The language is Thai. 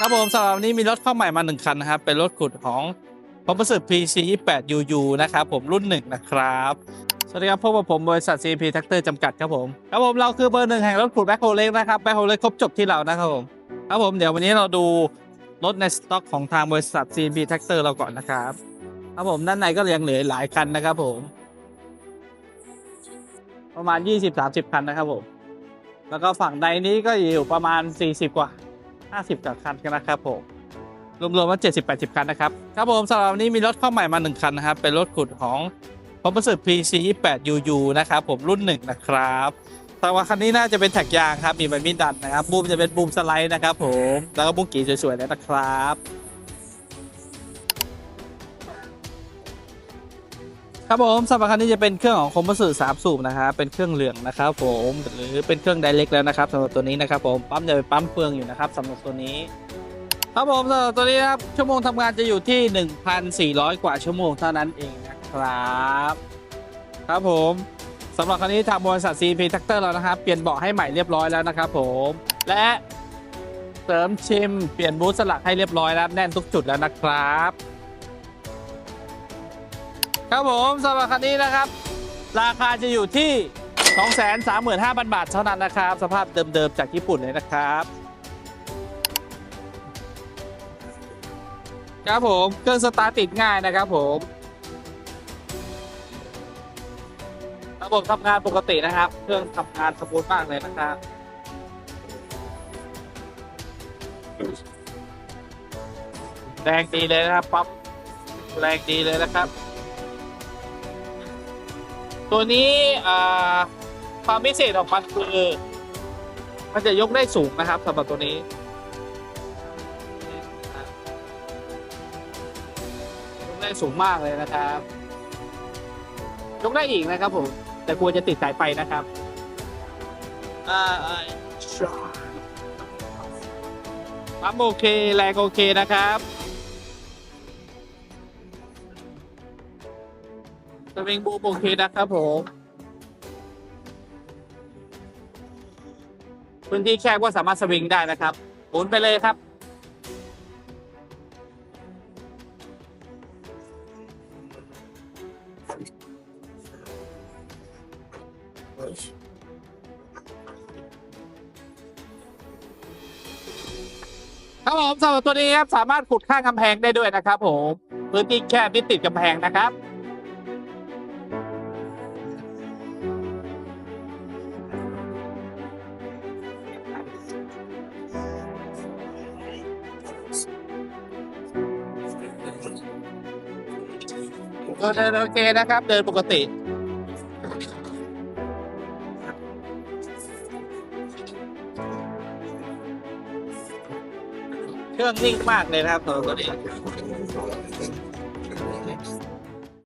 ครับผมสำหรับวันนี้มีรถเข้าใหม่มาหนึ่งคันนะครับ เป็นรถขุดของผมประสิทธิ์ PC 28 UU นะครับผมรุ่นหนึ่งนะครับ สวัสดีครับพบกับผมบริษัท CP Tractor จำกัดครับผมครับผมเราคือเบอร์หนึ่งแห่งรถขุดแบ็คโฮเล็กนะครับแบ็คโฮเล็กครบจบที่เรานะครับผมครับผมเดี๋ยววันนี้เราดูรถในสต็อกของทางบริษัท CP Tractor เราก่อนนะครับครับผมด้านในก็ยังเหลือหลายคันนะครับผม ประมาณ 20-30 คันนะครับผมแล้วก็ฝั่งใดนี้ก็อยู่ประมาณ 40 กว่า 50กว่าคันกันนะครับผมรวมๆว่า 70-80 คันนะครับ ครับผมสำหรับวันนี้มีรถเข้าใหม่มา 1 คันนะครับ เป็นรถขุดของผมประสิทธิ์ PC 28 UU นะครับผมรุ่นหนึ่งนะครับแต่ว่าคันนี้น่าจะเป็นแท็กยางครับ มีใบมีดดันนะครับ บูมจะเป็นบูมสไลด์นะครับผม แล้วก็บุ้งกีสวยๆแลยนะครับ ครับผมสำหรับคันนี้จะเป็นเครื่องของคอมพรสเซอร์สามสูบนะครับเป็นเครื่องเหลืองนะครับผมหรือเป็นเครื่องไดเรกแล้วนะครับสำหรับตัวนี้นะครับผมปั๊มจะเป็นปั๊มเฟืองอยู่นะครับสำหรับตัวนี้ ครับผมสำหรับตัวนี้ครับชั่วโมงทำงานจะอยู่ที่ 1,400 กว่าชั่วโมงเท่านั้นเองนะครับ ครับผมสำหรับคันนี้ทางบริษัท CP Tractor เรานะครับเปลี่ยนเบาะให้ใหม่เรียบร้อยแล้วนะครับผมและเสริมชิมเปลี่ยนบูธสลักให้เรียบร้อยแล้วแน่นทุกจุดแล้วนะครับ ครับผมสำหรับคันนี้นะครับ ราคาจะอยู่ที่ 235,000 บาทเท่านั้นนะครับ สภาพเดิมๆจากญี่ปุ่นเลยนะครับครับผมเครื่องสตาร์ติดง่ายนะครับผมระบบทำงานปกตินะครับ เครื่องทำงานสมูทมากเลยนะครับแรงดีเลยนะครับปั๊บแรงดีเลยนะครับ ตัวนี้อ่าความพิเศษของมันคือมันจะยกได้สูงนะครับสำหรับตัวนี้ ยกได้สูงมากเลยนะครับ ยกได้อีกนะครับผม แต่กลัวจะติดสายไฟนะครับอ่าอ่าปั๊มโอเค แรงโอเคนะครับ สวิงบูมโอเคนะครับผมพื้นที่แคบก็สามารถสวิงได้นะครับหมุนไปเลยครับ ครับผมสำหรับตัวนี้ครับสามารถขุดข้างกำแพงได้ด้วยนะครับผม พื้นที่แคบที่ติดกำแพงนะครับ เดินโอเคนะครับ เดินปกติ เครื่องนิ่งมากเลยนะครับตัวตัวนี้